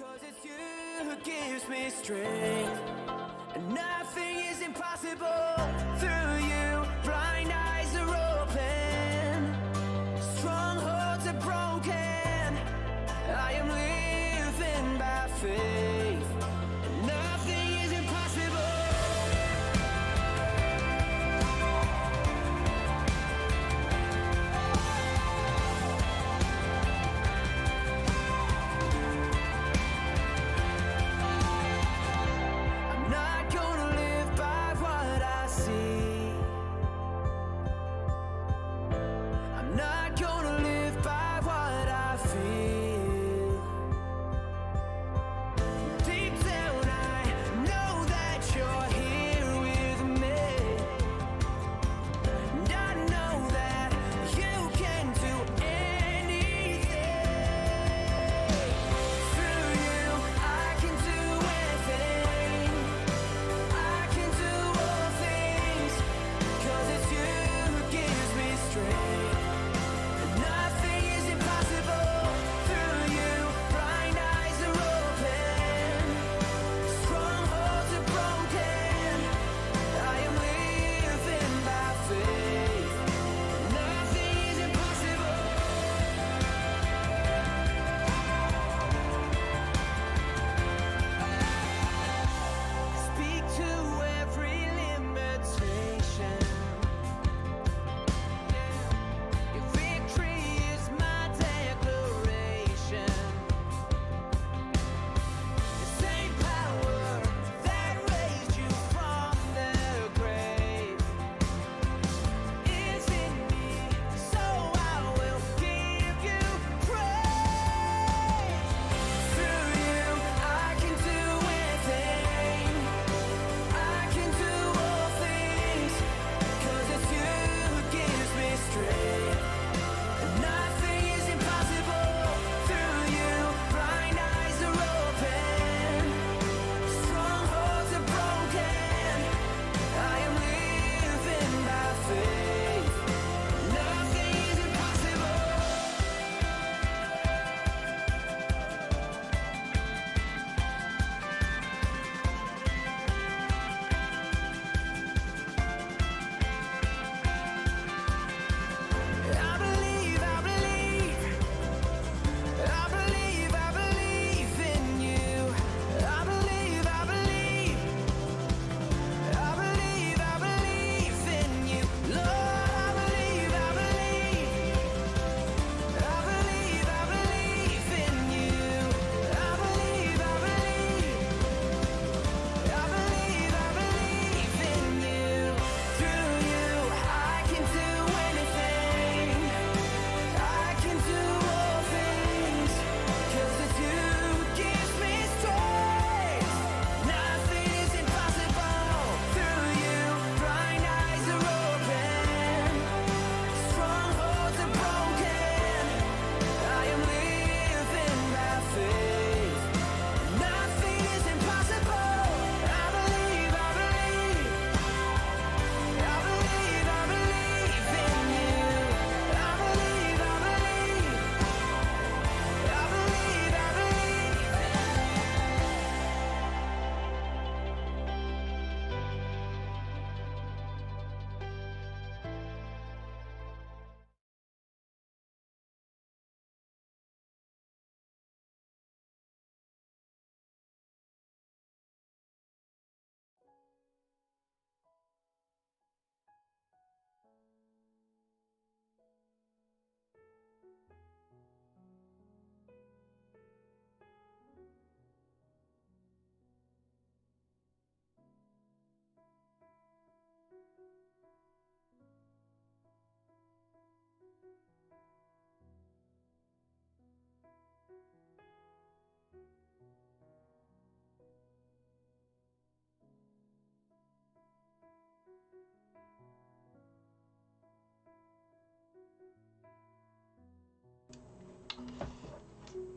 Cause it's you who gives me strength. And nothing is impossible. gonna leave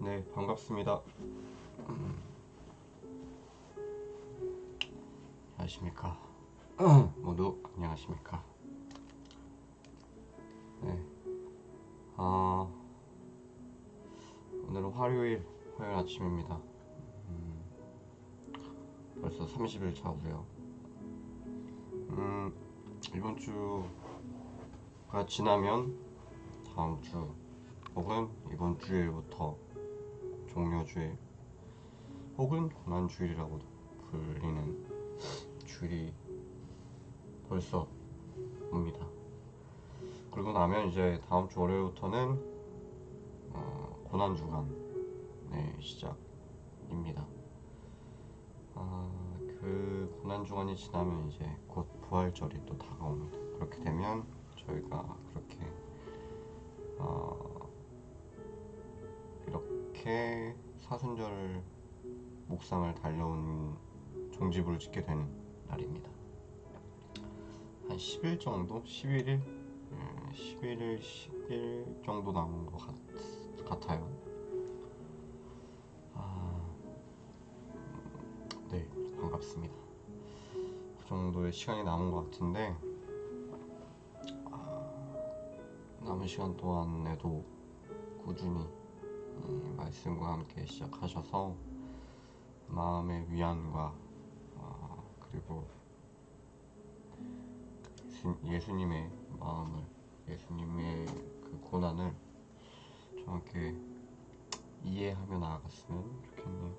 네, 반갑습니다. 음. 안녕하십니까. 어, 모두 안녕하십니까. 네. 아, 오늘은 화요일 화요일 아침입니다. 음, 벌써 30일 차고요. 음, 이번 주가 지나면 다음 주 혹은 이번 주일부터 종료주일 혹은 고난주일이라고 불리는 주일이 벌써 옵니다. 그리고 나면 이제 다음 주 월요일부터는 어, 고난 주간 네, 시작입니다. 아, 그 고난 주간이 지나면 이제 곧 부활절이 또 다가옵니다. 그렇게 되면 저희가 그렇게 어, 이렇게 사순절 묵상을 달려온 종지부를 짓게 되는 날입니다. 한 10일 정도? 11일? 11일, 10일 정도 남은 것 같, 같아요. 아, 음, 네, 반갑습니다. 그 정도의 시간이 남은 것 같은데, 아, 남은 시간 동안에도 꾸준히 이 말씀과 함께 시작하셔서 마음의 위안과 아, 그리고 예수- 예수님의 마음을 예수님의 그 고난을 좀 함께 이해하며 나아갔으면 좋겠네요.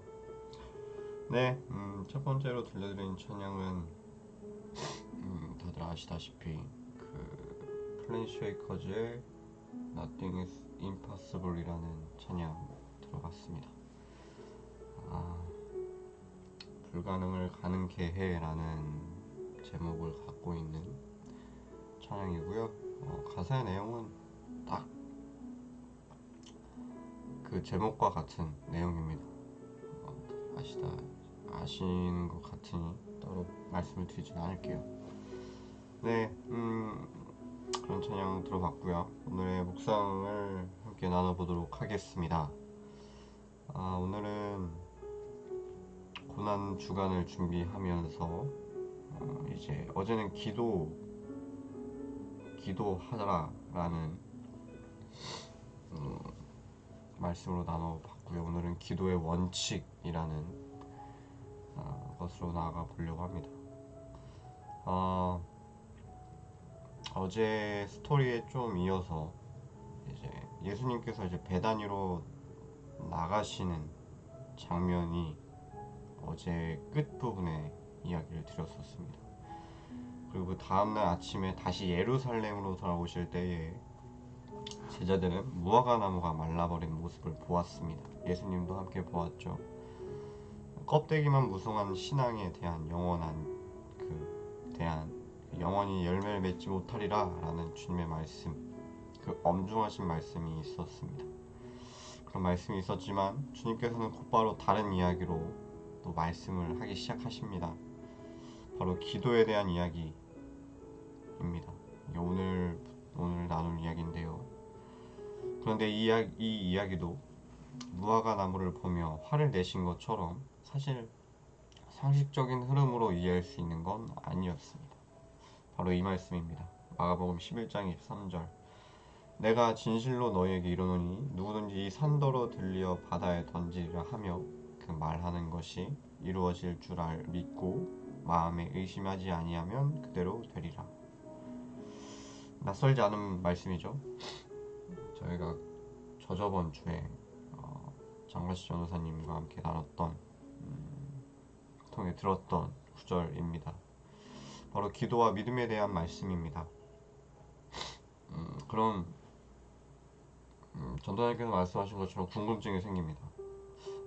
네, 음, 첫 번째로 들려드린 찬양은 음, 다들 아시다시피 그 플랜 쉐이커즈의 Nothing is Impossible이라는 찬양 들어봤습니다. 아, 불가능을 가능케 해라는 제목을 갖고 있는 찬양이고요. 어, 가사의 내용은 딱 그 제목과 같은 내용입니다. 어, 아시다 아시는 것 같으니 따로 말씀을 드리진 않을게요. 네, 음, 그런 찬양 들어봤고요. 오늘의 묵상을 함께 나눠보도록 하겠습니다. 아, 오늘은 고난 주간을 준비하면서 어, 이제 어제는 기도 기도하라라는 음, 말씀으로 나눠봤고요. 오늘은 기도의 원칙이라는 어, 것으로 나아가 보려고 합니다. 어, 어제 스토리에 좀 이어서 이제 예수님께서 이제 배단위로 나가시는 장면이 어제 끝 부분에 이야기를 드렸었습니다. 그리고 그 다음날 아침에 다시 예루살렘으로 돌아오실 때에 제자들은 무화과 나무가 말라버린 모습을 보았습니다. 예수님도 함께 보았죠. 껍데기만 무성한 신앙에 대한 영원한 그 대한 영원히 열매를 맺지 못하리라라는 주님의 말씀, 그 엄중하신 말씀이 있었습니다. 그런 말씀이 있었지만 주님께서는 곧바로 다른 이야기로 또 말씀을 하기 시작하십니다. 바로 기도에 대한 이야기 입니다. 오늘 오늘 나눌 이야기인데요. 그런데 이, 이야, 이 이야기도 무화과 나무를 보며 화를 내신 것처럼 사실 상식적인 흐름으로 이해할 수 있는 건 아니었습니다. 바로 이 말씀입니다. 마가복음 11장 23절. 내가 진실로 너희에게 이르노니 누구든지 이 산더러 들려 바다에 던지리라 하며 그 말하는 것이 이루어질 줄 알 믿고 마음에 의심하지 아니하면 그대로 되리라. 낯설지 않은 말씀이죠. 저희가 저저번 주에 어, 장가시 전도사님과 함께 나눴던 음, 통해 들었던 구절입니다. 바로 기도와 믿음에 대한 말씀입니다. 음, 그런 음, 전도사님께서 말씀하신 것처럼 궁금증이 생깁니다.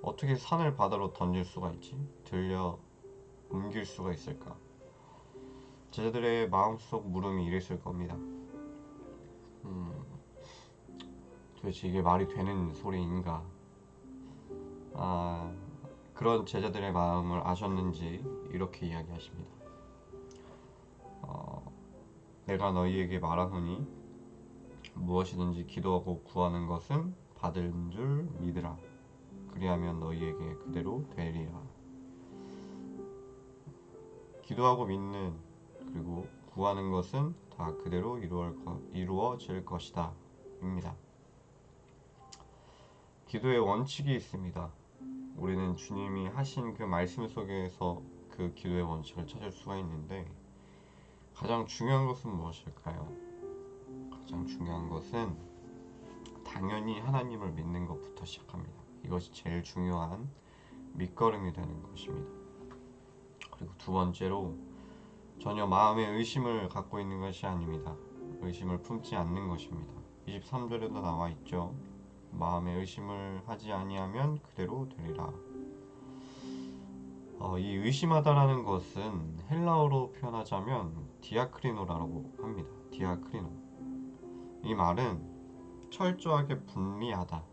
어떻게 산을 바다로 던질 수가 있지? 들려 옮길 수가 있을까? 제자들의 마음속 물음이 이랬을 겁니다. 음, 도대체 이게 말이 되는 소리인가? 아, 그런 제자들의 마음을 아셨는지 이렇게 이야기하십니다. 어, 내가 너희에게 말하노니 무엇이든지 기도하고 구하는 것은 받은 줄 믿으라. 그리하면 너희에게 그대로 되리라. 기도하고 믿는 그리고 구하는 것은 다 그대로 이루어질, 거, 이루어 질 것이다. 입니다. 기도의 원칙이 있습니다. 우리는 주님이 하신 그 말씀 속에서 그 기도의 원칙을 찾을 수가 있는데 가장 중요한 것은 무엇일까요? 가장 중요한 것은 당연히 하나님을 믿는 것부터 시작합니다. 이것이 제일 중요한 밑거름이 되는 것입니다. 그리고 두 번째로 전혀 마음의 의심을 갖고 있는 것이 아닙니다. 의심을 품지 않는 것입니다. 23절에도 나와 있죠. 마음의 의심을 하지 아니하면 그대로 되리라. 어, 이 의심하다라는 것은 헬라어로 표현하자면 디아크리노라고 합니다. 디아크리노. 이 말은 철저하게 분리하다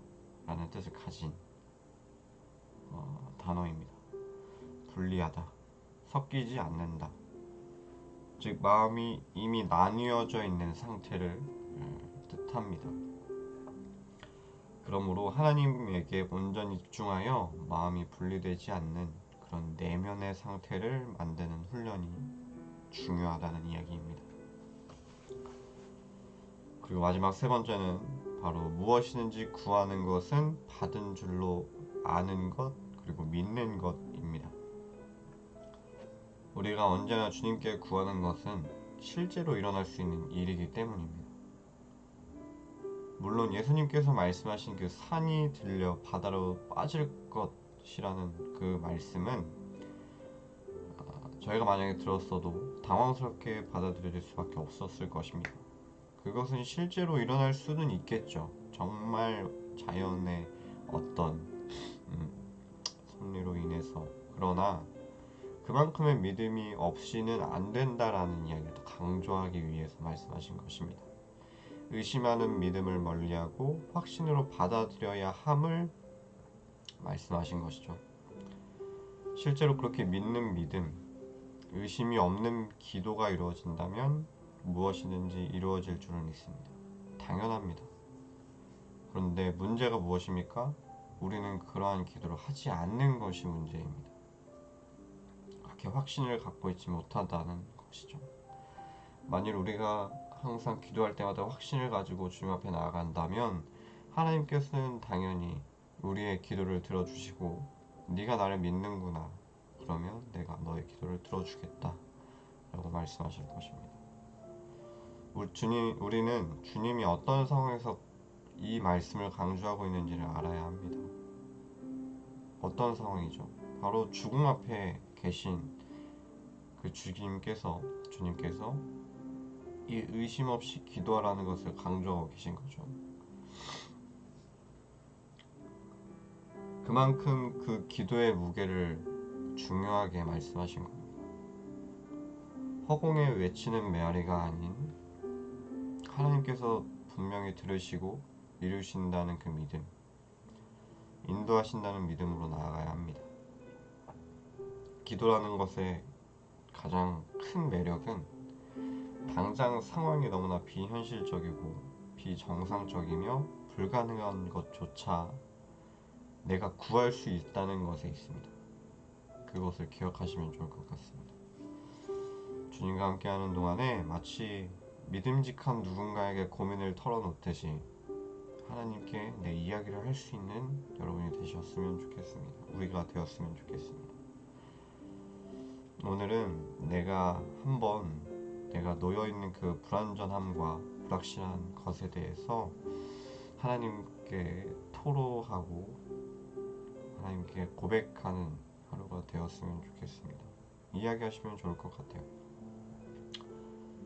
라는 뜻을 가진 어, 단어입니다. 분리하다, 섞이지 않는다. 즉 마음이 이미 나뉘어져 있는 상태를 음, 뜻합니다. 그러므로 하나님에게 온전히 집중하여 마음이 분리되지 않는 그런 내면의 상태를 만드는 훈련이 중요하다는 이야기입니다. 그리고 마지막 세 번째는 바로 무엇이든지 구하는 것은 받은 줄로 아는 것 그리고 믿는 것입니다. 우리가 언제나 주님께 구하는 것은 실제로 일어날 수 있는 일이기 때문입니다. 물론 예수님께서 말씀하신 그 산이 들려 바다로 빠질 것이라는 그 말씀은 아, 저희가 만약에 들었어도 당황스럽게 받아들여질 수밖에 없었을 것입니다. 그것은 실제로 일어날 수는 있겠죠. 정말 자연의 어떤 음, 섭리로 인해서 그러나 그만큼의 믿음이 없이는 안 된다라는 이야기를 더 강조하기 위해서 말씀하신 것입니다. 의심하는 믿음을 멀리하고 확신으로 받아들여야 함을 말씀하신 것이죠. 실제로 그렇게 믿는 믿음, 의심이 없는 기도가 이루어진다면 무엇이든지 이루어질 줄은 믿습니다. 당연합니다. 그런데 문제가 무엇입니까? 우리는 그러한 기도를 하지 않는 것이 문제입니다. 그렇게 확신을 갖고 있지 못하다는 것이죠. 만일 우리가 항상 기도할 때마다 확신을 가지고 주님 앞에 나아간다면 하나님께서는 당연히 우리의 기도를 들어주시고 네가 나를 믿는구나 그러면 내가 너의 기도를 들어주겠다 라고 말씀하실 것입니다. 우리 주님, 우리는 주님이 어떤 상황에서 이 말씀을 강조하고 있는지를 알아야 합니다. 어떤 상황이죠? 바로 죽음 앞에 계신 그 주님께서 주님께서 이 의심 없이 기도하라는 것을 강조하고 계신 거죠. 그만큼 그 기도의 무게를 중요하게 말씀하신 겁니다. 허공에 외치는 메아리가 아닌 하나님께서 분명히 들으시고 이루신다는 그 믿음, 인도하신다는 믿음으로 나아가야 합니다. 기도라는 것의 가장 큰 매력은 당장 상황이 너무나 비현실적이고 비정상적이며 불가능한 것조차 내가 구할 수 있다는 것에 있습니다. 그것을 기억하시면 좋을 것 같습니다. 주님과 함께하는 동안에 마치 믿음직한 누군가에게 고민을 털어놓듯이 하나님께 내 이야기를 할 수 있는 여러분이 되셨으면 좋겠습니다. 우리가 되었으면 좋겠습니다. 오늘은 내가 한번 내가 놓여 있는 그 불완전함과 불확실한 것에 대해서 하나님께 토로하고 하나님께 고백하는 하루가 되었으면 좋겠습니다. 이야기하시면 좋을 것 같아요.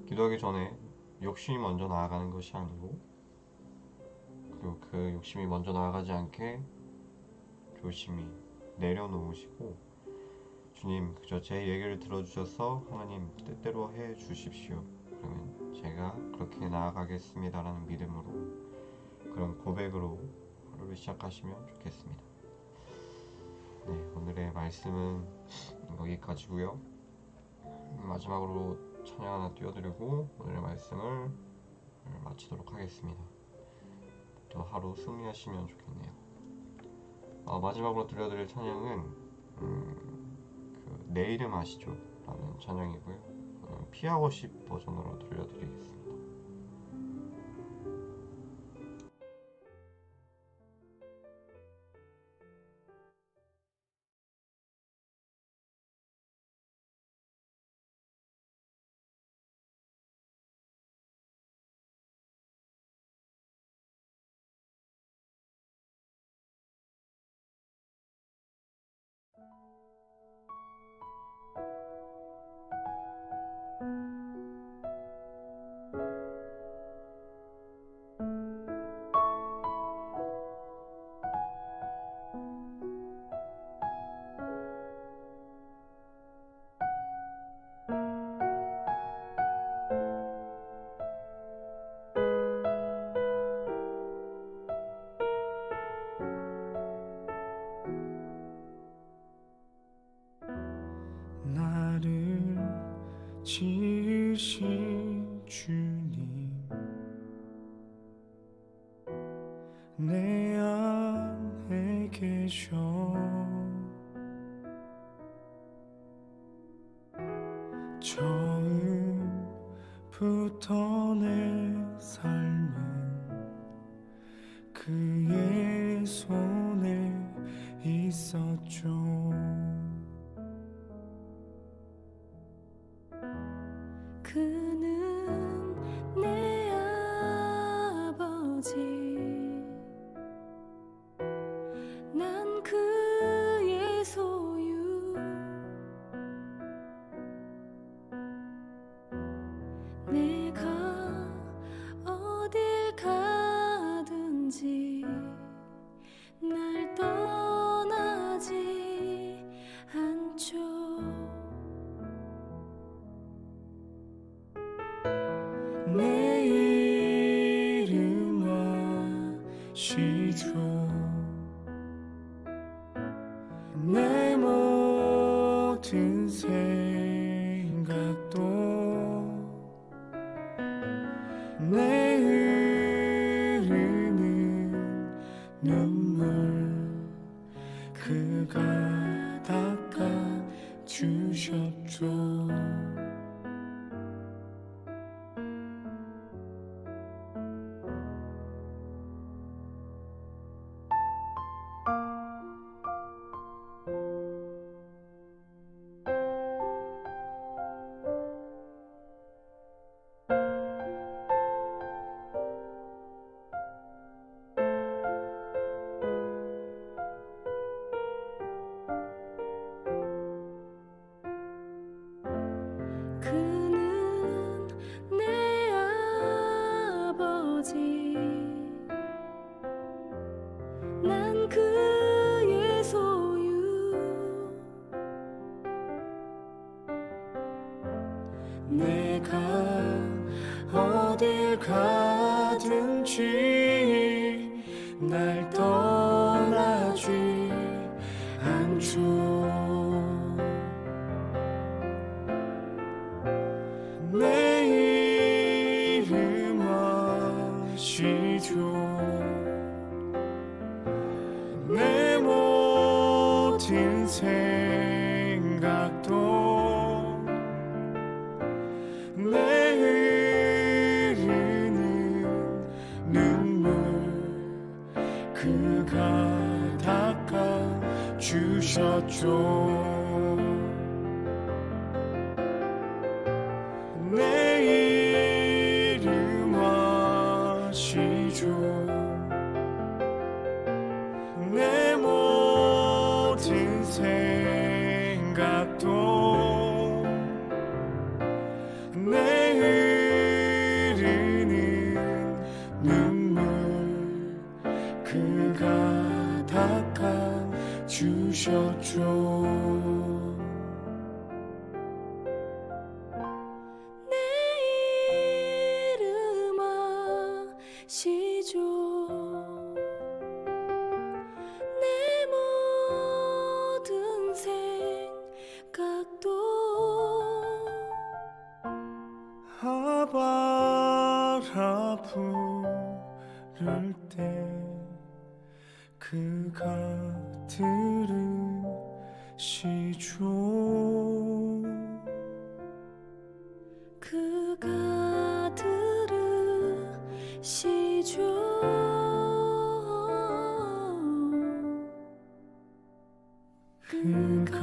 기도하기 전에 욕심이 먼저 나아가는 것이 아니고 그리고 그 욕심이 먼저 나아가지 않게 조심히 내려놓으시고 주님 그저 제 얘기를 들어주셔서 하나님 뜻대로 해 주십시오. 그러면 제가 그렇게 나아가겠습니다라는 믿음으로 그런 고백으로 하루를 시작하시면 좋겠습니다. 네, 오늘의 말씀은 여기까지고요. 마지막으로 찬양 하나 띄워드리고 오늘의 말씀을 마치도록 하겠습니다. 또 하루 승리하시면 좋겠네요. 어, 마지막으로 들려드릴 찬양은 음, 그, 내 이름 아시죠? 라는 찬양이고요. 어, 피아워십 버전으로 들려드리겠습니다. 寄语去。Chỉ 생각도 내 모든 생 gato. 그가 들으시죠. 그가